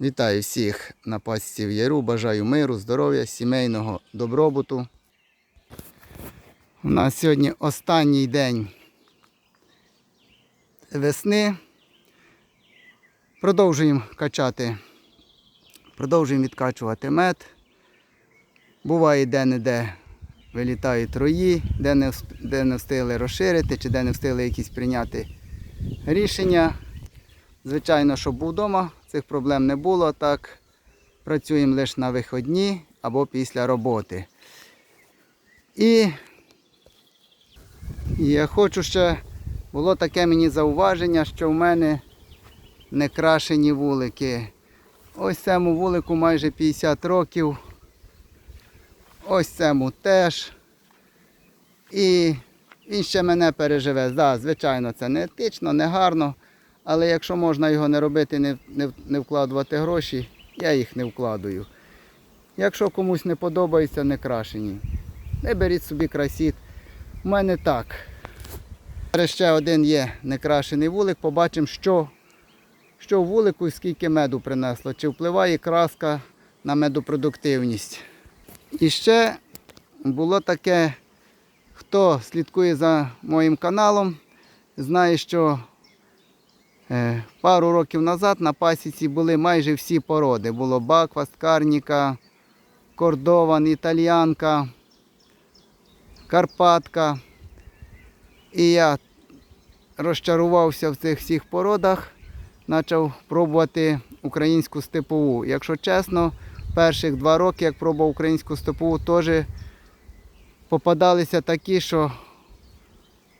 Вітаю всіх на пасіці в Яру. Бажаю миру, здоров'я, сімейного добробуту. У нас сьогодні останній день весни. Продовжуємо качати, продовжуємо відкачувати мед. Буває де-не-де вилітають рої, де не, де не встигли розширити, чи де не встигли якісь прийняти рішення. Звичайно, щоб був вдома, цих проблем не було. Так працюємо лише на виходні або після роботи. І я хочу ще, було таке мені зауваження, що в мене не крашені вулики. Ось цьому вулику майже 50 років. Ось цьому теж. І він ще мене переживе. Да, звичайно, це не етично, не гарно. Але якщо можна його не робити, не, не, не вкладувати гроші, я їх не вкладаю. Якщо комусь не подобається, не крашені. Не беріть собі красіт. У мене так. Зараз ще один є некрашений вулик, побачимо, що, що в вулику і скільки меду принесло. Чи впливає краска на медопродуктивність. І ще було таке, хто слідкує за моїм каналом, знає, що Пару років назад на пасіці були майже всі породи. Було бакваст, карніка, кордован, італіянка, карпатка. І я розчарувався в цих всіх породах, почав пробувати українську степову. Якщо чесно, перших два роки, як пробував українську степову, теж попадалися такі, що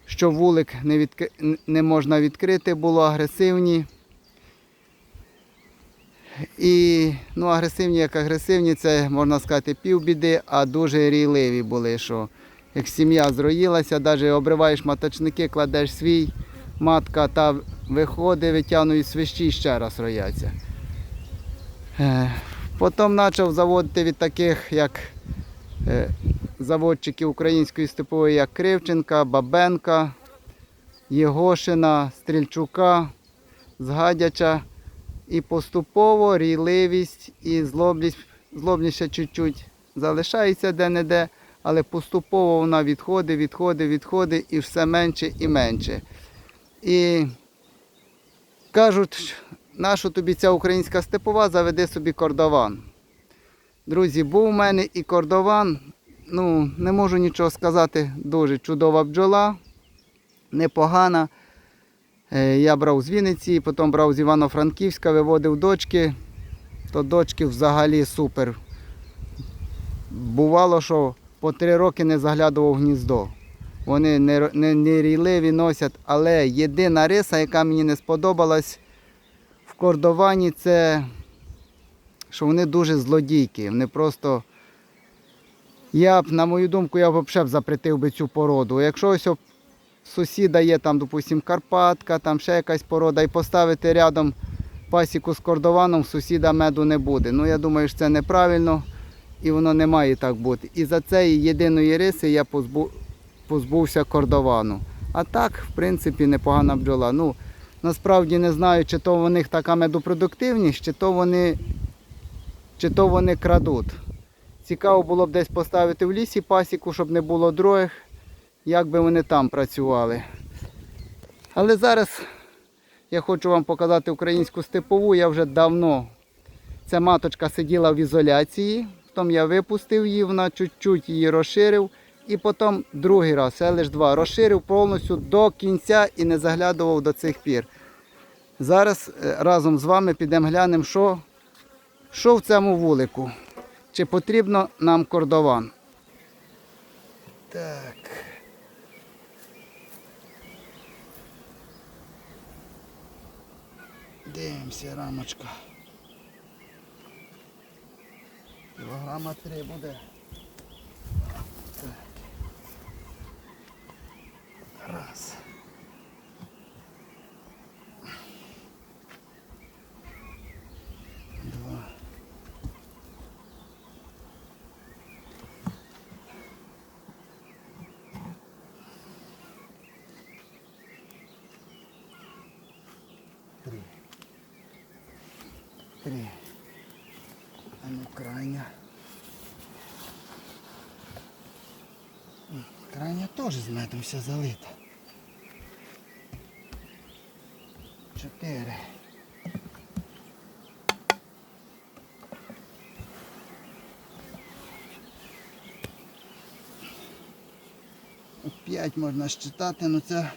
що вулик не, відкри... не можна відкрити, було агресивні. І ну, агресивні, як агресивні, це можна сказати півбіди, а дуже рійливі були, що як сім'я зроїлася, навіть обриваєш маточники, кладеш свій, матка та виходить, витягують свищі і ще раз рояться. Е, Потім почав заводити від таких, як е, заводчиків української степової, як Кривченка, Бабенка, Єгошина, Стрільчука, Згадяча. І поступово рійливість і злобність, злобність ще чуть-чуть залишається де-не-де, але поступово вона відходить, відходить, відходить і все менше і менше. І кажуть, нащо тобі ця українська степова, заведи собі кордован. Друзі, був у мене і кордован, ну, не можу нічого сказати, дуже чудова бджола, непогана. Е, Я брав з Вінниці, потім брав з Івано-Франківська, виводив дочки, то дочки взагалі супер. Бувало, що по три роки не заглядував гніздо. Вони не, не, не рійливі носять, але єдина риса, яка мені не сподобалась в кордовані, це що вони дуже злодійки. Вони просто я б, на мою думку, я б взагалі б запретив би цю породу. Якщо ось сусіда є там, допустим, Карпатка, там ще якась порода, і поставити рядом пасіку з кордованом, сусіда меду не буде. Ну я думаю, що це неправильно і воно не має так бути. І за цієї єдиної риси я позбу... позбувся кордовану. А так, в принципі, непогана бджола. Ну, насправді не знаю, чи то в них така медопродуктивність, чи то вони, чи то вони крадуть. Цікаво було б десь поставити в лісі пасіку, щоб не було других, як би вони там працювали. Але зараз я хочу вам показати українську степову. Я вже давно. Ця маточка сиділа в ізоляції, потім я випустив її, вона чуть-чуть її розширив. І потім другий раз, це лише два, розширив повністю до кінця і не заглядував до цих пір. Зараз е, разом з вами підемо глянемо, що, що в цьому вулику. Чи потрібно нам кордован? Так. Дивимося, рамочка. Кілограма три буде. Раз. Три. Три. А ну крайня. Крайня теж з медом вся залита. Чотири. П'ять можна считати, але це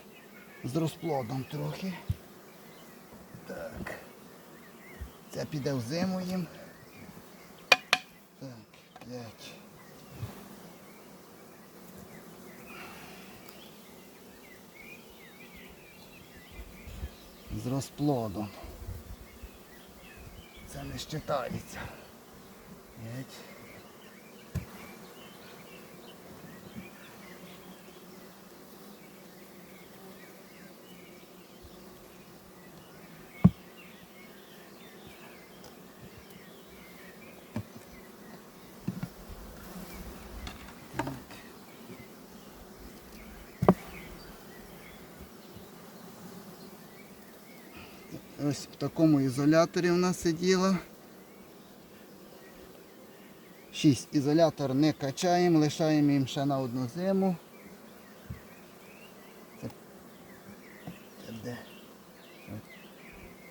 з розплодом трохи. Так. Це піде в зиму їм. Так, п'ять. З розплодом. Це не считається. П'ять. Ось в такому ізоляторі вона нас сиділо. Шість. Ізолятор не качаємо, лишаємо їм ще на одну зиму. Це, це де?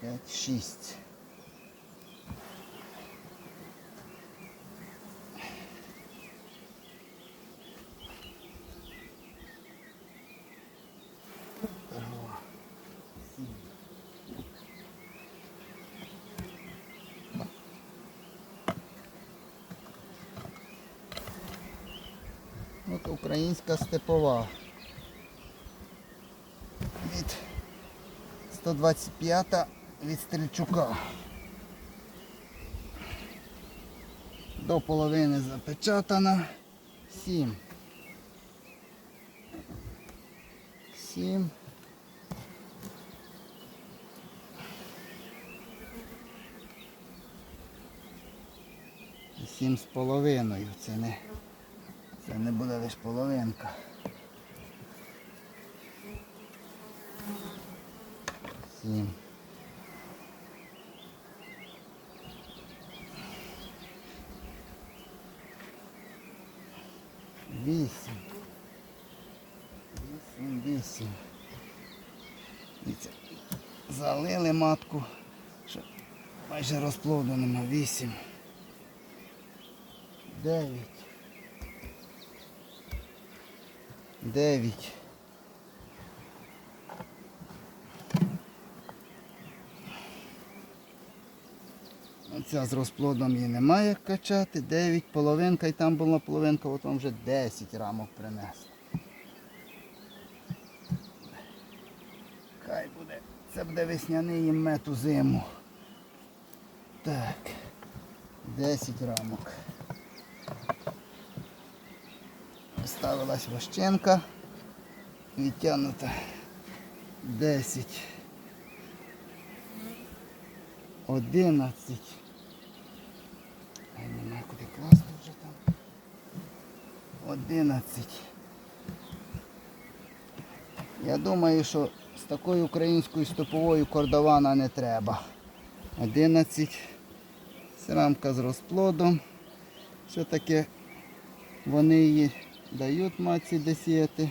П'ять, шість. От українська степова. Від 125 від Стрільчука. До половини запечатана. 7. 7. Сім з половиною. Це не, це не буде лише половинка. Сім. Вісім. Вісім, вісім. Дивіться, залили матку, майже розплоду нема. Вісім. Дев'ять. Дев'ять. Оця з розплодом її немає качати. Дев'ять, половинка і там була половинка, от вам вже 10 рамок принесли. Хай буде. Це буде весняний мед у зиму. Так. 10 рамок. Ставилась вощенка. Відтягнута 10. 11. Ай, немає куди класти вже там. 11. Я думаю, що з такою українською стоповою кордована не треба. 11. Рамка з розплодом. Все-таки вони її дають матці десіяти.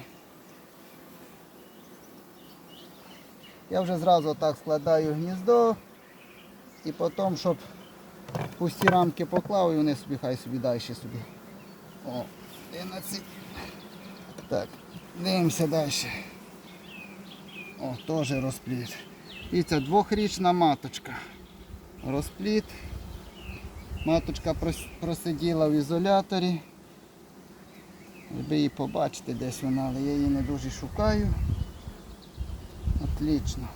Я вже зразу так складаю гніздо і потім, щоб пусті рамки поклав і вони собі хай собі далі собі. О, 11. Так, дивимося далі. О, теж розпліт. І це двохрічна маточка. Розпліт. Маточка просиділа в ізоляторі. Якби її побачити десь вона, але я її не дуже шукаю. Отлично.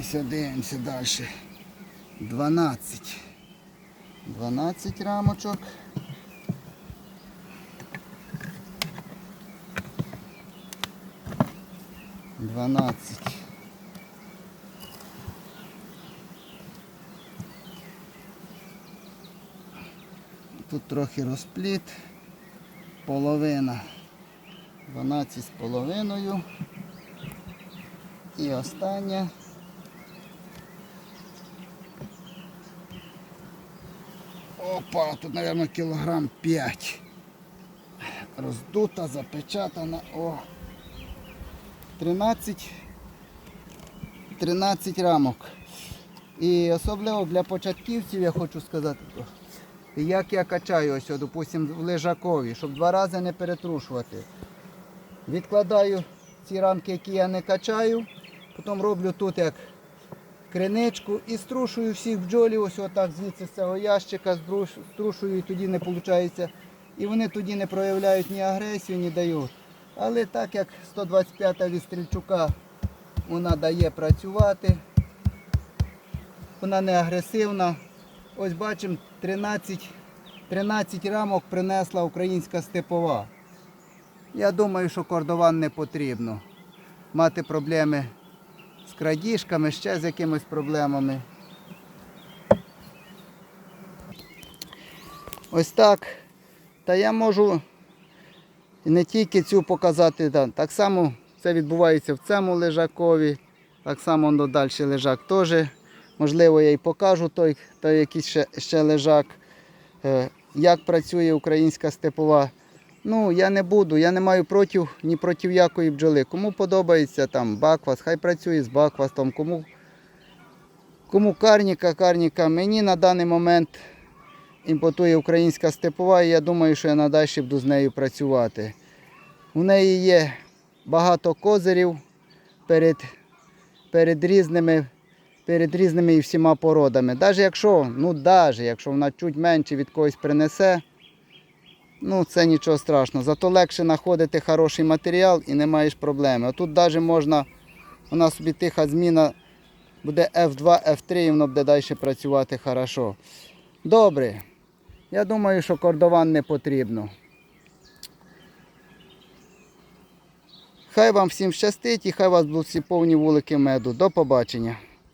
Ось дивимося далі. 12. 12 рамочок. Дванадцять. Тут трохи розпліт. половина. 12 з половиною. І останнє. Опа, тут, мабуть, кілограм 5. Роздута, запечатана. О. 13, 13 рамок. І особливо для початківців я хочу сказати, як я качаю ось, допустимо, в лежакові, щоб два рази не перетрушувати. Відкладаю ці рамки, які я не качаю, потім роблю тут як криничку і струшую всіх бджолів, ось отак звідси з цього ящика струшую і тоді не виходить. І вони тоді не проявляють ні агресію, ні дають. Але так як 125-та від Стрільчука вона дає працювати, вона не агресивна. Ось бачимо 13, 13 рамок принесла українська степова. Я думаю, що кордован не потрібно. Мати проблеми з крадіжками, ще з якимись проблемами. Ось так. Та я можу і не тільки цю показати, так само це відбувається в цьому лежакові, так само далі лежак теж. Можливо, я і покажу той, той якийсь ще, ще лежак, е, як працює українська степова. Ну, я не буду, я не маю проти ні проти якої бджоли. Кому подобається там баквас, хай працює з баквастом, кому, кому карніка, карніка. Мені на даний момент імпортує українська степова, і я думаю, що я надалі буду з нею працювати. У неї є багато козирів перед, перед різними. Перед різними і всіма породами. Навіть якщо, ну навіть якщо вона чуть менше від когось принесе, ну це нічого страшного. Зато легше знаходити хороший матеріал і не маєш проблеми. А тут навіть можна, нас собі тиха зміна буде F2, F3 і воно буде далі працювати хорошо. Добре. Я думаю, що кордован не потрібно. Хай вам всім щастить і хай вас будуть всі повні вулики меду. До побачення.